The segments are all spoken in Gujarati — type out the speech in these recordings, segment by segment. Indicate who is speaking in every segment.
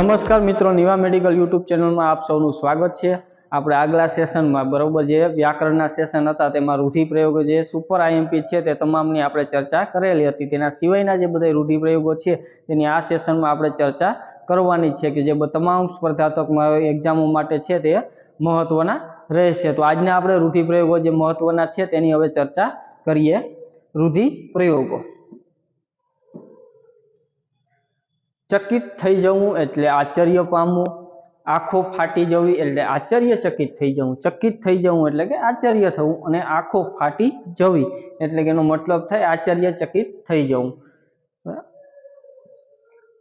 Speaker 1: નમસ્કાર મિત્રો, નિવા મેડિકલ યુટ્યુબ ચેનલમાં આપ સૌનું સ્વાગત છે. આપણે આગલા સેશનમાં બરોબર જે વ્યાકરણના સેશન હતા તેમાં રૂઢિપ્રયોગો જે સુપર આઈએમપી છે તે તમામની આપણે ચર્ચા કરેલી હતી. તેના સિવાયના જે બધા રૂઢિપ્રયોગો છે તેની આ સેશનમાં આપણે ચર્ચા કરવાની છે કે જે તમામ સ્પર્ધાત્મક એક્ઝામો માટે છે તે મહત્વના રહેશે. તો આજના આપણે રૂઢિપ્રયોગો જે મહત્વના છે તેની હવે ચર્ચા કરીએ. રૂઢિપ્રયોગો. ચકિત થઈ જવું એટલે આશ્ચર્ય પામવું. આંખો ફાટી જવી એટલે આશ્ચર્યચકિત થઈ જવું. ચકિત થઈ જવું એટલે કે આશ્ચર્ય થવું અને આંખો ફાટી જવી એટલે કે એનો મતલબ થાય આશ્ચર્યચકિત થઈ જવું?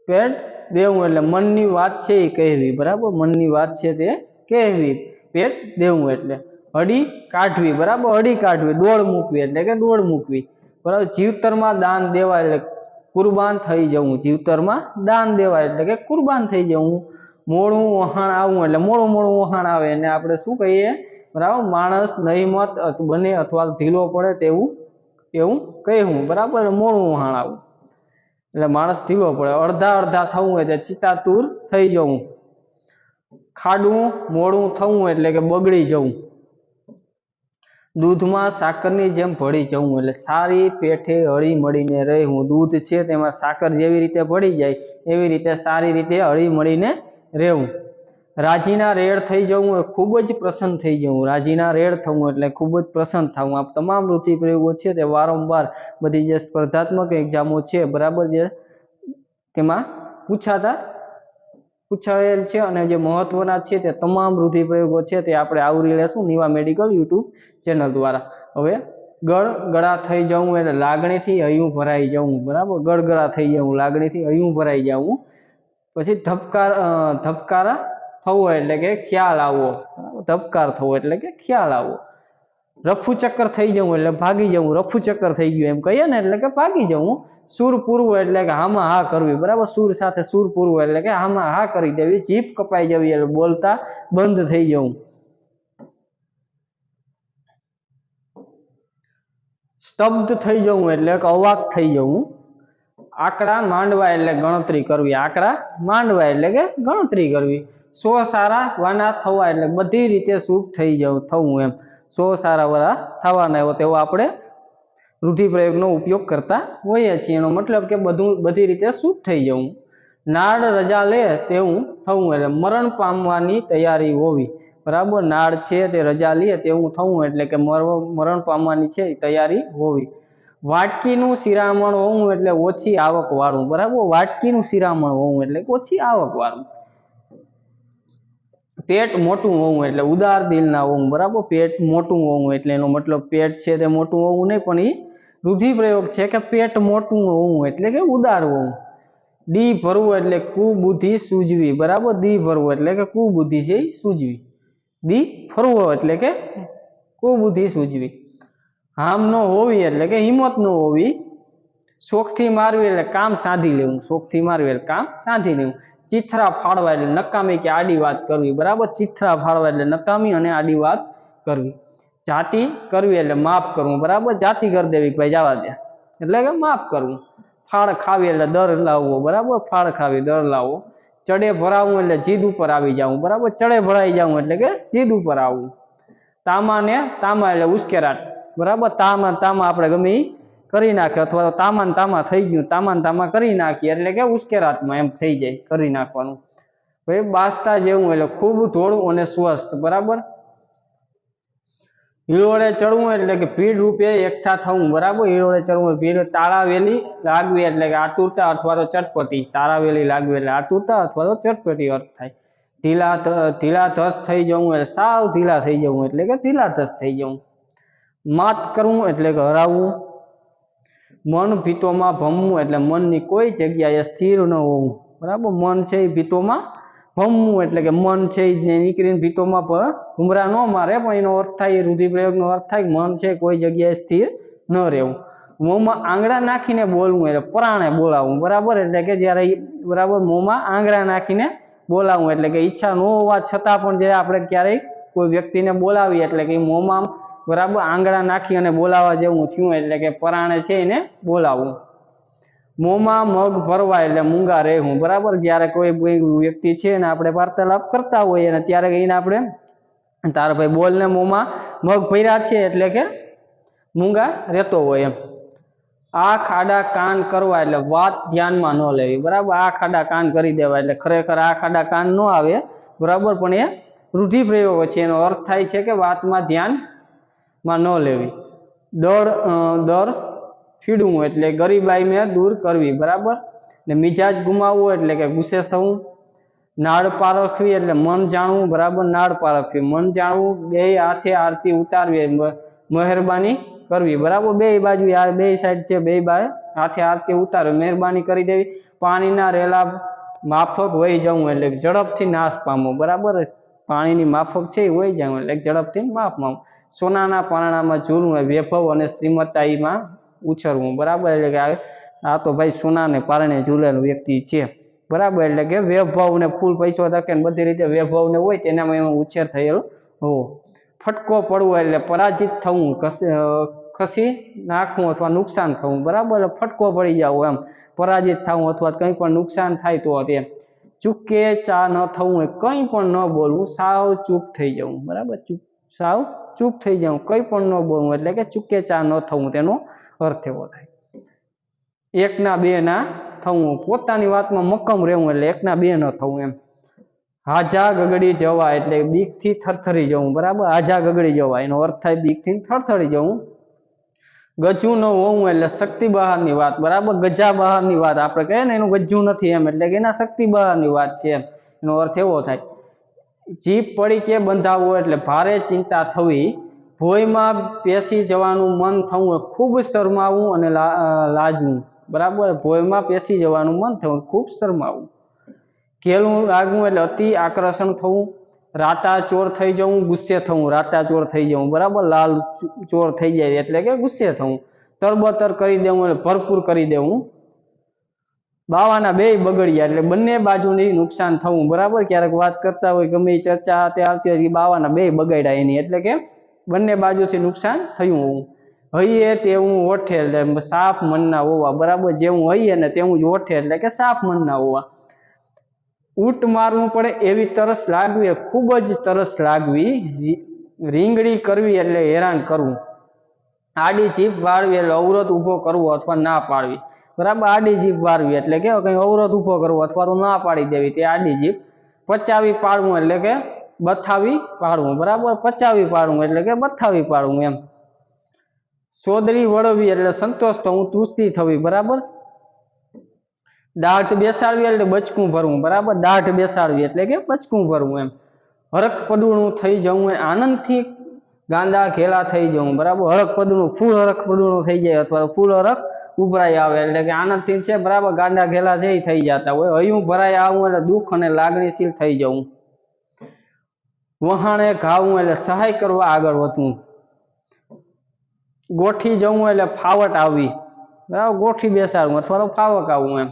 Speaker 1: પેટ દેવું એટલે મનની વાત છે એ કહેવી, બરાબર? મનની વાત છે તે કહેવી. પેટ દેવું એટલે હડી કાઢવી, બરાબર? હડી કાઢવી, દોડ મૂકવી એટલે કે દોડ મૂકવી. બરાબર? જીવતરમાં દાન દેવા એટલે કુરબાન થઈ જવું જીવતરમાં દાન દેવા એટલે કે કુરબાન થઈ જવું. મોડું વહાણ આવવું એટલે મોડું મોડું વહાણ આવે એને આપણે શું કહીએ? બરાબર? માણસ નહીમત બને અથવા ઢીલો પડે તેવું, એવું કહેવું. બરાબર? મોડું વહાણ આવવું એટલે માણસ ઢીલો પડે. અડધા અડધા થવું એટલે ચિતાતુર થઈ જવું. ખાડું મોડું થવું એટલે કે બગડી જવું. દૂધમાં સાકરની જેમ ભળી જવું એટલે સારી પેઠે હળી મળીને રહેવું દૂધ છે તેમાં સાકર જેવી રીતે ભળી જાય, એવી રીતે સારી રીતે હળી મળીને રહેવું. રાજીના રેડ થઈ જવું ખૂબ જ પ્રસન્ન થઈ જવું. રાજીના રેડ થવું એટલે ખૂબ જ પ્રસન્ન થવું. આ તમામ રૂઢિપ્રયોગો છે તે વારંવાર બધી જે સ્પર્ધાત્મક એક્ઝામો છે, બરાબર જે તેમાં પૂછાતા પૂછાયેલ છે અને જે મહત્વના છે તે તમામ રૂઢિપ્રયોગો છે તે આપણે આવરી લેશું નિવા મેડિકલ યુટ્યુબ ચેનલ દ્વારા. હવે ગળ ગળા થઈ જવું એટલે લાગણીથી હૈયું ભરાઈ જવું, બરાબર? ગળગળા થઈ જવું, લાગણીથી હૈયું ભરાઈ જવું. પછી ધબકાર ધબકારા થવો એટલે કે ખ્યાલ આવવો ધબકાર થવો એટલે કે ખ્યાલ આવવો. રફુ ચક્કર થઈ જવું એટલે ભાગી જવું, રફુ ચક્કર થઈ ગયું એમ કહીએ ને એટલે કે ભાગી જવું. સૂર પૂરવું એટલે કે હામાં હા કરવી, બરાબર? સૂર સાથે સૂર પૂરવું એટલે કે હામાં હા કરી દેવી, જીભ કપાઈ જવી એટલે બોલતા બંધ થઈ જવું. સ્તબ્ધ થઈ જવું એટલે કે અવાક થઈ જવું. આંકડા માંડવા એટલે ગણતરી કરવી આંકડા માંડવા એટલે કે ગણતરી કરવી. સો સારા વાના થવા એટલે બધી રીતે શુભ થઈ જવું, થવું એમ. સો સારા વાળા થવાના એવો તેવો આપણે રૂઢિપ્રયોગનો ઉપયોગ કરતા હોઈએ છીએ. એનો મતલબ કે બધું બધી રીતે શુભ થઈ જવું. નાડ રજા લે તેવું થવું એટલે મરણ પામવાની તૈયારી હોવી. બરાબર? નાડ છે તે રજા લે તેવું થવું એટલે કે મરણ પામવાની છે તૈયારી હોવી. વાટકીનું શિરામણ હોવું એટલે ઓછી આવક વાળું બરાબર? વાટકીનું શિરામણ હોવું એટલે ઓછી આવક વાળું પેટ મોટું હોવું એટલે ઉદાર દિલના હોવું, બરાબર? પેટ મોટું હોવું એટલે એનો મતલબ પેટ છે તે મોટું હોવું નહીં, પણ એ રૂધિપ્રયોગ છે કે પેટ મોટું હોવું એટલે કે ઉદાર હોવું. ડી ભરવું એટલે કુબુદ્ધિ સૂજવી, બરાબર? દી ભરવું એટલે કે કુબુદ્ધિ છે એ સૂજવી. દી ફરવો એટલે કે કુબુદ્ધિ સૂજવી. હામ ન હોવી એટલે કે હિંમત ન હોવી. શોખથી મારવી એટલે કામ સાધી લેવું. શોખથી મારવી એટલે કામ સાધી લેવું. ચિથરા ફાળવા એટલે નકામી કે આડી વાત કરવી. બરાબર? ચિથરા ફાળવા એટલે નકામી અને આડી વાત કરવી. જાતિ કરવી એટલે માફ કરવું. બરાબર? જાતિ કરી દેવી ભાઈ જવા દે. એટલે કે માફ કરવું. ફાળ ખાવી એટલે દર લાવવો. બરાબર? ફાળ ખાવી, દર લાવવો. ચડે ભરાવું એટલે જીદ ઉપર આવી જવું બરાબર? ચડે ભરાઈ જવું એટલે કે જીદ ઉપર આવવું. તામા ને તામા એટલે ઉશ્કેરાટ. બરાબર? તામા તામા આપણે ગમે કરી નાખે અથવા તો તામાન તામા થઈ ગયું, તામાન તામા કરી નાખીએ એટલે કે ઉશ્કેરાટમાં એમ થઈ જાય કરી નાખવાનું. ભાઈ, બાસતા જેવું એટલે ખૂબ ધોળું અને સ્વસ્થ, બરાબર? હિરોળે ચડવું એટલે કે ભીડ રૂપે એકઠા થવું, બરાબર? હિરોળે ચડવું ભીડ તાળાવેલી લાગવી એટલે કે આતુરતા અથવા તો ચટપટી, તાળાવેલી લાગવી એટલે આતુરતા અથવા તો ચટપટી અર્થ થાય. ઢીલા ઢીલા ધસ થઈ જવું એટલે સાવ ઢીલા થઈ જવું એટલે કે ઢીલા ધસ થઈ જવું. માત કરવું એટલે કે હરાવવું. મન ભીતોમાં ભમવું એટલે મનની કોઈ જગ્યાએ સ્થિર ન હોવું. બરાબર? મન છે એ ભીતોમાં ભમવું એટલે કે મન છે એ નીકળીને ભીતોમાં પણ ઘુમરા ન મારે, પણ એનો અર્થ થાય, એ રુધિપ્રયોગનો અર્થ થાય મન છે કોઈ જગ્યાએ સ્થિર ન રહેવું. મોંમાં આંગળા નાખીને બોલવું એટલે પ્રાણે બોલાવવું. બરાબર? એટલે કે જ્યારે બરાબર? મોંમાં આંગળા નાખીને બોલાવવું એટલે કે ઈચ્છા ન હોવા છતાં પણ જે આપણે ક્યારેય કોઈ વ્યક્તિને બોલાવીએ એટલે કે મોંમાં બરાબર આંગળા નાખી અને બોલાવવા જેવું થયું એટલે કે પરાણે છે એને બોલાવવું મોંમાં મગ ભરવા એટલે મૂંગા રહેવું. બરાબર? જ્યારે કોઈ વ્યક્તિ છે ને આપણે વાર્તાલાપ કરતા હોઈએ અને ત્યારે એને આપણે તારા ભાઈ બોલને મોંમાં મગ ભર્યા છે એટલે કે મૂંગા રહેતો હોય એમ. આ ખાડા કાન કરવા એટલે વાત ધ્યાનમાં ન લેવી. બરાબર? આ ખાડા કાન કરી દેવા એટલે ખરેખર આ ખાડા કાન ન આવે. બરાબર? પણ એ રૂઢિપ્રયોગો છે. એનો અર્થ થાય છે કે વાતમાં ધ્યાનમાં ન લેવી. દર દર ફીડવું એટલે ગરીબાઈને દૂર કરવી, બરાબર? ને મિજાજ ગુમાવવું એટલે કે ગુસ્સે થવું. નાળ પારખવી એટલે મન જાણવું, બરાબર? નાળ પારખવી મન જાણવું, બે હાથે આરતી ઉતારવી મહેરબાની કરવી, બરાબર? બે બાજુ આ બે સાઈડ છે, બે બાજુ હાથે આરતી ઉતારવી, મહેરબાની કરી દેવી. પાણીના રેલા માફક વહી જવું એટલે ઝડપથી નાશ પામવું, બરાબર? પાણીની માફક છે એ વહી જવું એટલે ઝડપથી માફ પામવું. સોનાના પારણામાં ઝૂલવું વૈભવ અને શ્રીમતાઈમાં ઉછરવું બરાબર એટલે કે આ- તો ભાઈ સોનાને પારણે ઝૂલેલો વ્યક્તિ છે. બરાબર એટલે કે વૈભવ ફૂલ પૈસો તકે ને બધી રીતે વૈભવ ને હોય તેનામાં એમાં ઉછેર થયેલો હોવો. ફટકો પડવો એટલે પરાજિત થવું ખસી નાખવું અથવા નુકસાન થવું. બરાબર ફટકો પડી જવું એમ. પરાજિત થવું અથવા કંઈ પણ નુકસાન થાય તો તે ચૂકે ચા ન થવું કંઈ પણ ન બોલવું, સાવ ચૂપ થઈ જવું. બરાબર? ચૂપ, સાવ ચૂપ થઈ જવું કંઈ પણ ન બોલું, એટલે કે ચૂકે ચા ન થવું, તેનો અર્થ એવો થાય. એકના બે ના થવું પોતાની વાતમાં મક્કમ રહેવું, એટલે એકના બે ન થવું એમ. હાજા ગગડી જવા એટલે બીકથી થરથરી જવું, બરાબર? હાજા ગગડી જવા એનો અર્થ થાય બીકથી થરથરી જવું. ગજું ન હોવું, એટલે શક્તિ બહારની વાત, બરાબર? ગજા બહારની વાત, આપણે કહીએ ને, એનું ગજું નથી એમ, એટલે કે એના શક્તિ બહારની વાત છે એમ. એનો અર્થ એવો થાય. જીભ પડી કે બંધાવવો એટલે ભારે ચિંતા થવી. ભોયમાં પેસી જવાનું મન થવું ખૂબ શરમાવું અને લાજવું. બરાબર? ભોયમાં પેસી જવાનું મન થવું ખૂબ શરમાવું. ઘેલું લાગવું એટલે અતિ આકર્ષણ થવું. રાટા ચોર થઈ જવું, ગુસ્સે થવું. રાટા ચોર થઈ જવું. બરાબર? લાલ ચોર થઈ જાય એટલે કે ગુસ્સે થવું. તરબતર કરી દેવું એટલે ભરપૂર કરી દેવું. બાવાના બે બગડ્યા એટલે બંને બાજુની નુકસાન થવું. બરાબર? ક્યારેક વાત કરતા હોય, ગમે એ ચર્ચા તે આવતી હોય બાવાના બે બગાડ્યા એની. એટલે કે બંને બાજુથી નુકસાન થયું હોવું. હૈયે તેવું ઓઠે એટલે સાફ મનના હોવા. બરાબર? જેવું હૈયે ને તેવું જ ઓઠે એટલે કે સાફ મનના હોવા. ઊંટ મારવું પડે એવી તરસ લાગવી એ ખૂબ જ તરસ લાગવી. રીંગણી કરવી એટલે હેરાન કરવું. આડી જીભ વાળવી એટલે અવરોધ ઊભો કરવો અથવા ના પાડવી. બરાબર આડી જીભ વાળવી એટલે કે કંઈ અવરોધ ઊભો કરવો અથવા તો ના પાડી દેવી તે આડી જીભ. પચાવી પાડવું એટલે કે બથાવી પાડવું, બરાબર? પચાવી પાડવું એટલે કે બથાવી પાડવું એમ. સોદરી વળવી એટલે સંતોષ થવું તુસ્તી થવી, બરાબર? દાઢ બેસાડવી એટલે બચકું ભરવું, બરાબર? દાઢ બેસાડવી એટલે કે બચકું ભરવું એમ. હરખ પડુણું થઈ જવું એ આનંદથી ગાંડા ઘેલા થઈ જવું, બરાબર? હરખ પડુણું ફૂલ હરખ પડુણું થઈ જાય અથવા તો ફૂલ હરખ ઉભરાઈ આવે એટલે કે આનંદથી છે, બરાબર? ગાંડા ઘેલા છે, એ થઈ જતા હોય. હયું ભરાઈ આવું એટલે દુઃખ અને લાગણીશીલ થઈ જવું વહાણે ઘાવું એટલે સહાય કરવા આગળ વધવું. ગોઠી જવું એટલે ફાવટ આવવી. બરાબર? ગોઠી બેસાડવું અથવા તો ફાવક આવવું એમ.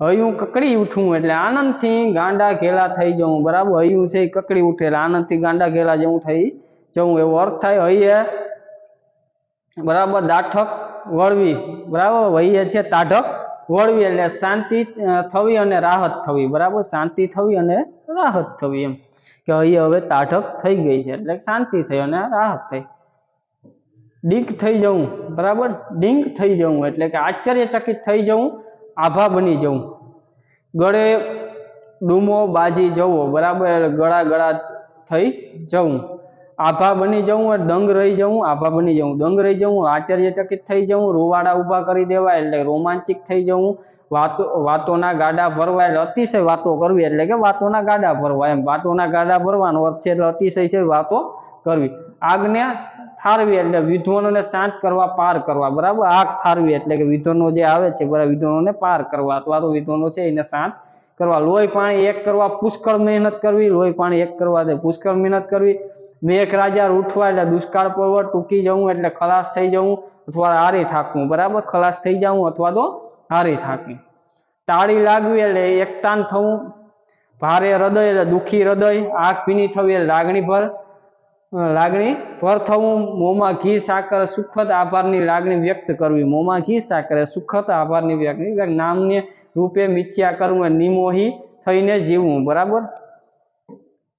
Speaker 1: હયું કકડી ઉઠવું એટલે આનંદથી ગાંડા ઘેલા થઈ જવું બરાબર? હયું છે કકડી ઉઠે એટલે આનંદથી ગાંડા ઘેલા જેવું થઈ જવું. એવો અર્થ થાય. હૈયે બરાબર દાઠક વળવી, બરાબર? વહીએ છે તાઢક, વળવી એટલે શાંતિ થવી અને રાહત થવી, બરાબર? શાંતિ થવી અને રાહત થવી એમ. કે અહીં હવે તાઢક થઈ ગઈ છે, એટલે શાંતિ થઈ અને રાહત થઈ. ડીંક થઈ જવું, બરાબર? ડીંક થઈ જવું, એટલે કે આશ્ચર્યચકિત થઈ જવું, આભા બની જવું. ગળે ડૂમો બાજી જવો, બરાબર? ગળા ગળા થઈ જવું. આભા બની જવું દંગ રહી જવું, આભા બની જવું. દંગ રહી જવું, આશ્ચર્યચકિત થઈ જવું, રોવાડા ઊભા કરી દેવા એટલે રોમાંચિક થઈ જવું. વાતો, વાતોના ગાડા ભરવા એટલે અતિશય વાતો કરવી એટલે કે વાતોના ગાડા ભરવા એમ વાતોના ગાડા ભરવાનો અર્થ છે એટલે અતિશય છે વાતો કરવી. આગને થારવી એટલે વિધ્વનોને શાંત કરવા, પાર કરવા. બરાબર? આગ થારવી એટલે કે વિધ્વનો જે આવે છે બરાબર વિધ્વનોને પાર કરવા. અથવા તો વિધ્વનો છે એને શાંત કરવા. લોહી પાણી એક કરવા, પુષ્કળ મહેનત કરવી. લોહી પાણી એક કરવા પુષ્કળ મહેનત કરવી. મેઘ રાજા ઉઠવા એટલે દુષ્કાળ પર્વ ટૂંકી જવું એટલે ખલાસ થઈ જવું અથવા હારી થાકવું, બરાબર? ખલાસ થઈ જવું અથવા તો હારી થાકવી. તાળી લાગવી એટલે એકતાન થવું, ભારે હૃદય એટલે દુઃખી હૃદય, આંખ ભીની થવી એટલે લાગણી ભર લાગણી ભર થવું, મોંમાં ઘી, સાકર, સુખદ આભારની લાગણી વ્યક્ત કરવી. મોંમાં ઘી, સાકર, સુખદ આભારની વ્યક્ત નામને રૂપે મિથ્યા કરવું નિમોહી થઈને જીવવું, બરાબર?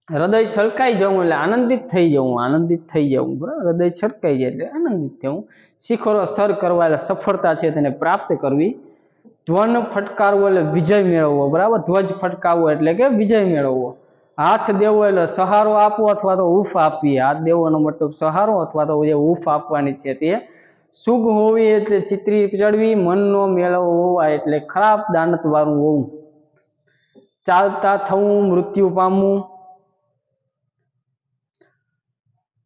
Speaker 1: હૃદય છલકાઈ જવું એટલે આનંદિત થઈ જવું, આનંદિત થઈ જવું, બરાબર? હૃદય છલકાઈ જાય એટલે આનંદિત થવું. શિખરો સર કરવા એટલે સફળતા છે તેને પ્રાપ્ત કરવી. ધ્વન ફટકારવો એટલે વિજય મેળવવો, બરાબર? ધ્વજ ફટકાવવો એટલે કે વિજય મેળવવો. હાથ દેવો એટલે સહારો આપવો અથવા તો હૂફ આપવી હાથ દેવોનો મતલબ સહારો અથવા તો જે ઉફ આપવાની છે તે સુખ હોવી એટલે ચિત્રી ચડવી, મનનો મેળવો હોવા એટલે ખરાબ દાનત વાળું હોવું. ચાલતા થવું, મૃત્યુ પામવું.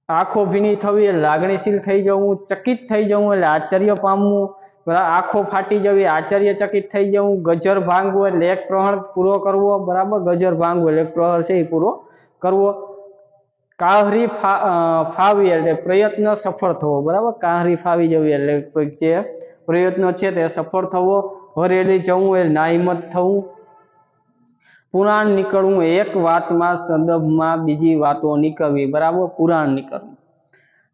Speaker 1: આંખો ભીની થવી લાગણીશીલ થઈ જવું, ચકિત થઈ જવું એટલે આશ્ચર્ય પામવું. આંખો ફાટી જવી, આશ્ચર્યચકિત થઈ જવું. ગજર ભાંગવું એટલે એક પ્રહર પૂરો કરવો. બરાબર? ગજર ભાંગવું એટલે એક પ્રહર છે એ પૂરો કરવો. કાહરી ફાવી એટલે પ્રયત્ન સફળ થવો. બરાબર? કાહરી ફાવી જવી એટલે જે પ્રયત્નો છે તે સફળ થવો. હરેલી જવું એટલે નાહિમત થવું. પુરાણ નીકળવું એક વાતમાં સંદર્ભમાં બીજી વાતો નીકળવી, બરાબર? પુરાણ નીકળવું.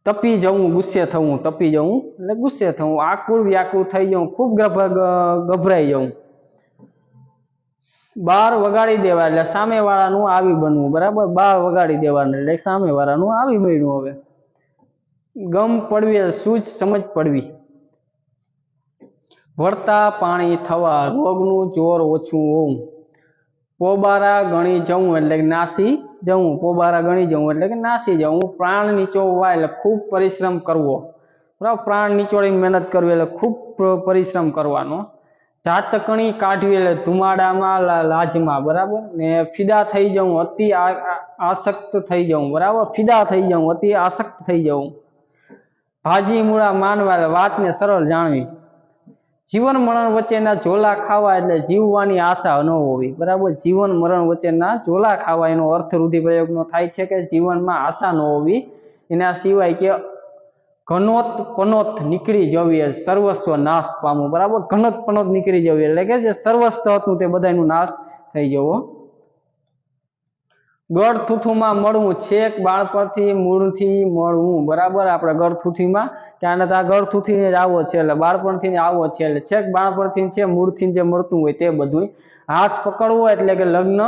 Speaker 1: તપી જવું, ગુસ્સે થવું, તપી જવું એટલે ગુસ્સે થવું. આકુળ વ્યાકુળ થઈ જવું, ખૂબ ગભ- ગભરાઈ જવું. બાર વગાડી દેવા એટલે સામેવાળાનું આવી બનવું, બરાબર? બાર વગાડી દેવાનું એટલે સામેવાળાનું આવી બન્યું હવે. ગમ પડવી સૂઝ સમજ પડવી. વળતા પાણી થવા, રોગનું જોર ઓછું હોવું. પોબારા ગણી જવું એટલે કે નાસી જવું. પોબારા ગણી જવું એટલે કે નાસી જવું. પ્રાણ નીચોવવા એટલે ખૂબ પરિશ્રમ કરવો. બરાબર? પ્રાણ નીચોડીને મહેનત કરવી એટલે ખૂબ પરિશ્રમ કરવાનો. ઝાટકણી કાઢવી એટલે ધુમાડામાં લાજમાં. બરાબર? ને ફિદા થઈ જવું, અતિ આસક્ત થઈ જવું. બરાબર? ફિદા થઈ જવું, અતિ આસક્ત થઈ જવું. ભાજી મૂળા માનવા વાતને સરળ જાણવી. જીવન મરણ વચ્ચેના ઝોલા ખાવા એટલે જીવવાની આશા ન હોવી. બરાબર? જીવન મરણ વચ્ચેના ઝોલા ખાવા એનો અર્થ રૂઢિપ્રયોગનો થાય છે કે જીવનમાં આશા ન હોવી. એના સિવાય કે ઘનોત પનોત નીકળી જવી એ સર્વસ્વ નાશ પામવું. બરાબર? ઘનોત પનોત નીકળી જવી એટલે કે જે સર્વસ્વ હતું તે બધાનું નાશ થઈ જવો. ગળ મળવું છેક બાળપણથી મૂળથી મળવું. બરાબર? આપણે ગળ ત્યાં આ ગળ જ આવો છે એટલે બાળપણથી આવો છે એટલે છેક બાળપણથી છે મૂળથી જે મળતું હોય તે બધું હાથ પકડવો એટલે કે લગ્ન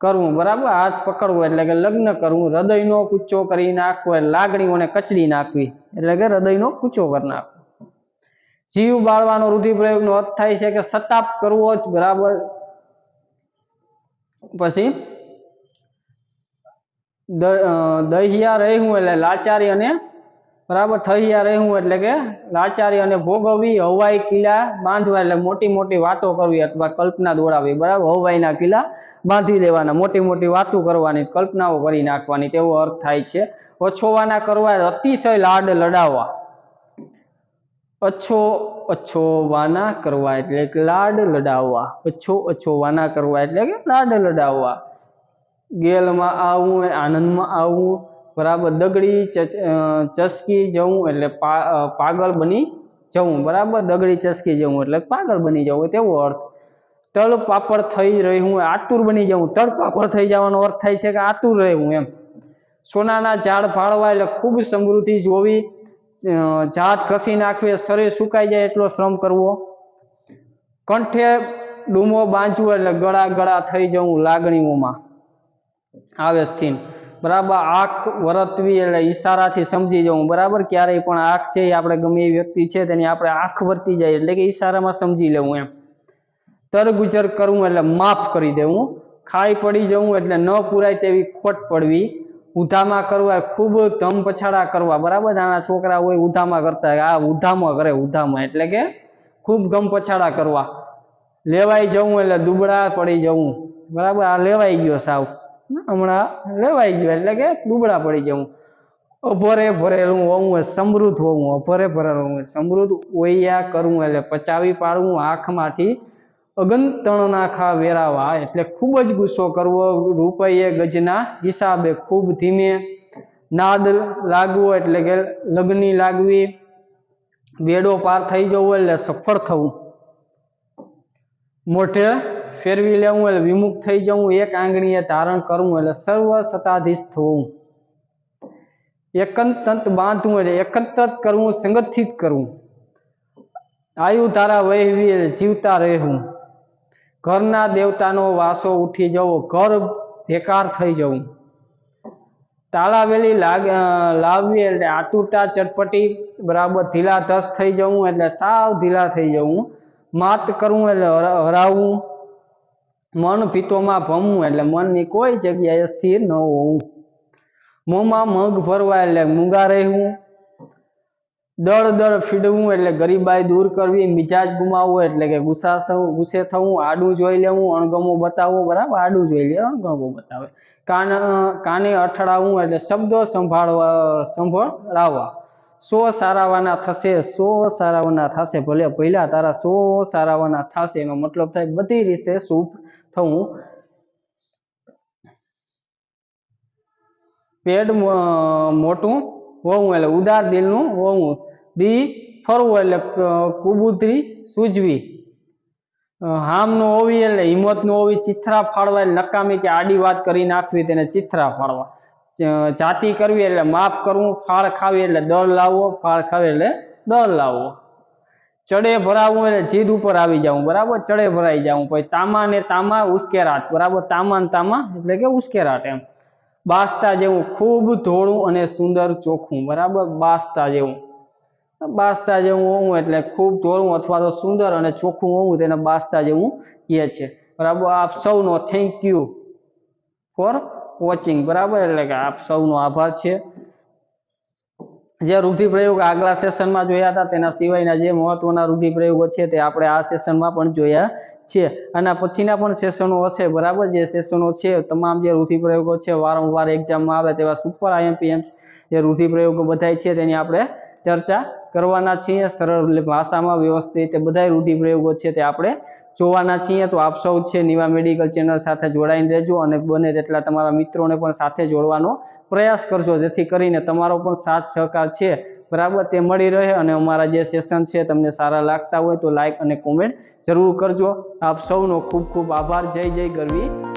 Speaker 1: કરવું. બરાબર? હાથ પકડવો એટલે કે લગ્ન કરવું. હૃદયનો કૂચો કરી નાખવો લાગણીઓને કચડી નાખવી. એટલે કે હૃદયનો કૂચો કરી નાખવો. જીવ બાળવાનો રૂઢિપ્રયોગનો અર્થ થાય છે કે સતાપ કરવો જ. બરાબર? પછી દહિયા રહેવું એટલે લાચારી અને બરાબર થહિયા રહેવું એટલે કે લાચારી અને ભોગવવી, હવાઈ કિલ્લા બાંધવા એટલે મોટી મોટી વાતો કરવી અથવા કલ્પના દોડાવવી. બરાબર, હવાઈના કિલ્લા બાંધી દેવાના, મોટી મોટી વાતો કરવાની, કલ્પનાઓ કરી નાખવાની, તેવો અર્થ થાય છે. ઓછોવાના કરવા અતિશય લાડ લડાવવા. અચ્છો વાના કરવા એટલે લાડ લડાવવા. અછો વાના કરવા એટલે કે લાડ લડાવવા. ગેલમાં આવવું આનંદમાં આવવું બરાબર, દગડી ચસકી જવું એટલે પાગલ બની જવું, બરાબર, દગડી ચસકી જવું એટલે પાગલ બની જવું, તેવો અર્થ. તળ પાપડ થઈ રહ્યું આતુર બની જવું તળ પાપડ થઈ જવાનો અર્થ થાય છે કે આતુર રહેવું એમ. સોનાના ઝાડ ફાળવા એટલે ખૂબ સમૃદ્ધિ જોવી જાત ઘસી નાખવી શરીર સુકાઈ જાય એટલો શ્રમ કરવો. કંઠે ડૂમો બાંધવો એટલે ગળા ગળા થઈ જવું લાગણીઓમાં. આવેશથી બરાબર, આંખ વરતવી એટલે ઈશારાથી સમજી જવું. બરાબર, ક્યારેય પણ આંખ છે એ આપણે ગમે એ વ્યક્તિ છે તેની આપણે આંખ વર્તી જાય એટલે કે ઈશારામાં સમજી લેવું એમ. તરગુજર કરવું એટલે માફ કરી દેવું. ખાઈ પડી જવું એટલે ન પૂરાય તેવી ખોટ પડવી. ઉધામાં કરવા ખૂબ ધમ પછાડા કરવા. બરાબર, નાના છોકરા હોય ઉધામાં કરતા આ ઉધામાં કરે ઉધામાં એટલે કે ખૂબ ગમ પછાડા કરવા. લેવાઈ જવું એટલે દુબળા પડી જવું. બરાબર, આ લેવાઈ ગયો સાવ. હમણાં લેવાઈ ગયું એટલે કે દુબળા પડી જવું અભરે ભરેલું હોવું સમૃદ્ધ હોવું અભરે ભરેલું હોવું સમૃદ્ધ ઓયા કરવું એટલે પચાવી પાડવું આંખમાંથી. અગનતણ નાખા વેરાવા, એટલે ખૂબ જ ગુસ્સો કરવો, રૂપયે ગજના હિસાબે ખૂબ ધીમે. નાદ લાગવો એટલે કે લગ્ની લાગવી. બેડો પાર થઈ જવો એટલે સફળ થવું. મોઢે ફેરવી લેવું એટલે વિમુખ થઈ જવું, એક આંગણીએ ધારણ કરવું એટલે સર્વ સત્તાધીશ થવું એકંતંત બાંધવું એટલે એકંતર કરવું, સંગઠિત કરવું. આયુ ધારા વહેવી એટલે જીવતા રહેવું. ઘરના દેવતાનો વાસો ઉઠી જવો, ઘર બેકાર થઈ જવું. તાળાવેલી લાગ લાવવી એટલે આતુરતા ચટપટી, બરાબર ઢીલા ધસ થઈ જવું એટલે સાવ ઢીલા થઈ જવું. માત કરવું એટલે હરા- હરાવવું. મન ભીતોમાં ભમવું એટલે મનની કોઈ જગ્યાએ સ્થિર ન હોવું. મોંમાં મગ ભરવા એટલે મૂંગા રહેવું. દળ દળ ફીડવું એટલે ગરીબાઈ દૂર કરવી, મિજાજ ગુમાવવો એટલે કે ગુસ્સા થવું, ગુસ્સે થવું, આડું જોઈ લેવું, અણગમો બતાવવો, બરાબર? આડું જોઈ લે, અણગમો બતાવે. કાન કાને અથડાવવું એટલે શબ્દો સંભાળવા, સંભળાવવા. સો સારાવાના થશે, સો સારાવાના થશે. ભલે પહેલા તારા સો સારાવાના થશે, એનો મતલબ થાય બધી રીતે શુભ થવું પેડ મોટું હોવું એટલે ઉદાર દિલનું હોવું. દી ફરવું એટલે કુબુતરી સૂજવી હામનું હામ હોવી એટલે હિંમતનું હોવી, ચિથરા ફાળવા એટલે નકામી કે આડી વાત કરી નાખવી તેને ચિથરા ફાળવા જાતિ કરવી એટલે માફ કરવું, ફાળ ખાવી એટલે દર લાવવો, ફાળ ખાવી એટલે દર લાવવો. ચડે ભરાવું એટલે જીદ ઉપર આવી જવું બરાબર? ચડે ભરાઈ જવું પછી તામા ને તામા ઉશ્કેરાટ બરાબર? તામા ને તામા, એટલે કે ઉશ્કેરાટ એમ. બાસ્તા જેવું ખૂબ ધોળું અને સુંદર ચોખ્ખું, બરાબર? બાસ્તા જેવું. બાસ્તા જેવું હોવું એટલે ખૂબ ધોળું અથવા તો સુંદર અને ચોખ્ખું હોવું તેને બાસ્તા જેવું કહે છે. બરાબર? આપ સૌનો થેન્ક યુ ફોર વોચિંગ બરાબર? એટલે કે આપ સૌનો આભાર છે. જે રૂઢિપ્રયોગ આગલા સેશનમાં જોયા હતા, તેના સિવાયના જે મહત્વના રૂઢિપ્રયોગો છે તે આપણે આ સેશનમાં પણ જોયા છે. આના પછીના પણ સેશનો હશે, બરાબર? જે સેશનો છે, તમામ જે રૂઢિપ્રયોગો છે, વારંવાર એક્ઝામમાં આવે તેવા સુપર આઈએમપીએમ જે રૂઢિપ્રયોગો બધાય છે, તેની આપણે ચર્ચા કરવાના છીએ. સરળ ભાષામાં વ્યવસ્થિત રીતે બધા રૂઢિપ્રયોગો છે તે આપણે જોવાના છીએ. તો આપ સૌ છે, નિવા મેડિકલ ચેનલ સાથે જોડાઈને રહેજો અને બને તેટલા તમારા મિત્રોને પણ સાથે જોડવાનો પ્રયાસ કરજો, જેથી કરીને તમારો પણ સાથ સહકાર છે. બરાબર, તે મળી રહે અને અમારા જે સેશન છે તમને સારા લાગતા હોય તો લાઇક અને કોમેન્ટ જરૂર કરજો. આપ સૌનો ખૂબ ખૂબ આભાર. જય જય ગરવી.